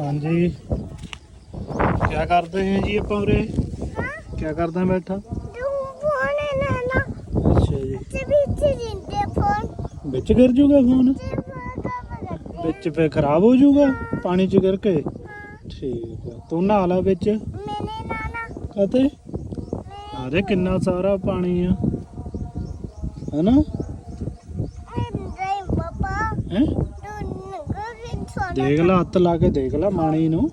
ਹਾਂਜੀ। ਕੀ ਕਰਦੇ हैं ਜੀ ਆਪਾਂ ਉਰੇ? ਕੀ ਕਰਦਾ ਬੈਠਾ? ਤੂੰ ਫੋਨ ਨਾ ਨਾ ਅੱਛਾ ਜੀ। ਤੇ ਵਿੱਚ ਜਿੰਦੇ ਫੋਨ ਵਿੱਚ ਗਿਰ ਜੂਗਾ ਫੋਨ? ਤੇ ਫੋਟੋ ਬਗਦੇ ਵਿੱਚ ਫੇ ਖਰਾਬ ਹੋ ਜਾਊਗਾ ਪਾਣੀ ਚ ਗਿਰ ਕੇ? ਠੀਕ ਆ। ਤੂੰ ਨਹਾ ਲੈ ਵਿੱਚ। ਮੈਨੇ ਨਾਨਾ ਕਹਤੇ ਆਰੇ ਕਿੰਨਾ ਸਾਰਾ ਪਾਣੀ ਆ। ਹੈਨਾ? ਹੈ? ਦੇਖ ਲੈ, ਹੱਥ ਲਾ ਕੇ ਦੇਖ ਲੈ ਮਾਣੀ ਨੂੰ,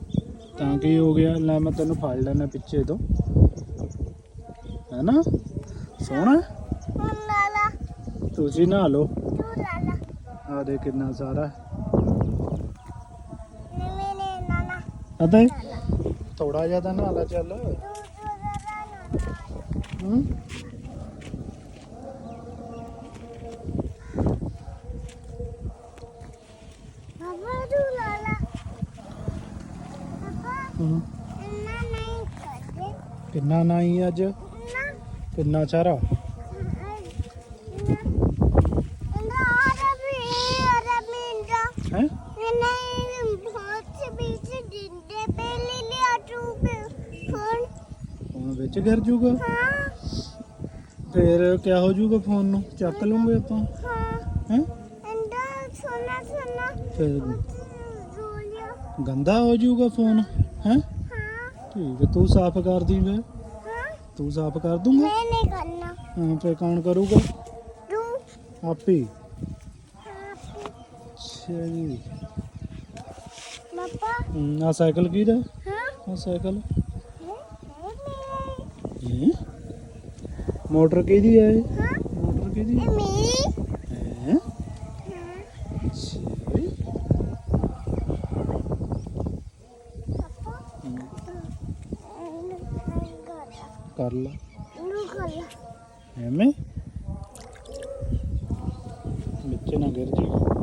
ਤਾਂ ਕੀ ਹੋ ਗਿਆ? ਲੈ ਮੈਂ ਤੈਨੂੰ ਫੜ ਲੈਣਾ ਪਿੱਛੇ ਤੋਂ। ਹੈਨਾ? ਸੋਹਣਾ? ਤੁਸੀਂ ਨਹਾ ਲਓ। ਆ ਦੇ ਕਿੰਨਾ ਸਾਰਾ ਮੈਨੇ ਨਾਨਾ ਥੋੜਾ ਜਿਹਾ ਤਾਂ ਨਹਾ ਲੈ ਚੱਲ। ਹੂੰ? ਹੂੰ। ਇੰਨਾ ਨਹੀਂ ਕਰਦੇ ਕਿੰਨਾ ਨਾਈ ਅੱਜ? ਕਿੰਨਾ ਸਾਰਾ ਮਿੰਦਾ ਹੈ ਵਿੱਚ ਗਿਰ ਜੂਗਾ? ਹਾਂ ਫੇਰ ਕਿਆ ਹੋ ਜੂਗਾ ਫੋਨ ਨੂੰ? ਚੱਕ ਲਵਾਂਗੇ ਆਪਾਂ। ਹਾਂ? ਹੈ ਇੰਦਾ ਸੋਨਾ ਸੋਨਾ ਫਿਰ ਗੰਦਾ ਹੋ ਜੂਗਾ ਫੋਨ? ਹੈ? ਠੀਕ ਹੈ ਤੂੰ ਸਾਫ਼ ਕਰ ਦੀ ਹਾਂ। ਤੂੰ ਸਾਫ਼ ਕਰ ਦੂੰਗਾ? ਮੈਂ ਨਹੀਂ ਕਰਨਾ। ਹਾਂ ਫੇਰ ਕੌਣ ਕਰੂਗਾ? ਤੂੰ। ਆਪੇ। ਹੀ। ਅੱਛਾ ਜੀ। ਪਾਪਾ। ਹੂੰ, ਆਹ ਸਾਈਕਲ ਕਿਹਦਾ ਹਾਂ। ਆ ਸਾਈਕਲ। ਇਹ ਮੋਟਰ ਕਿਹਦੀ ਹੈ ਇਹ? ਹਾਂ। ਮੋਟਰ ਕਿਹਦੀ? ਇਹ ਮੇਰੀ ਹੈ ਹਾਂ ਅੱਛਾ ਜੀ। ਪਾਪਾ ਹੂੰ, ਇਹਨੂੰ ਕਰ ਲਾ। ਇਹਨੂੰ ਕਰ ਐਵੇਂ। ਵਿੱਚ ਨਾ ਗਿਰ ਜੀ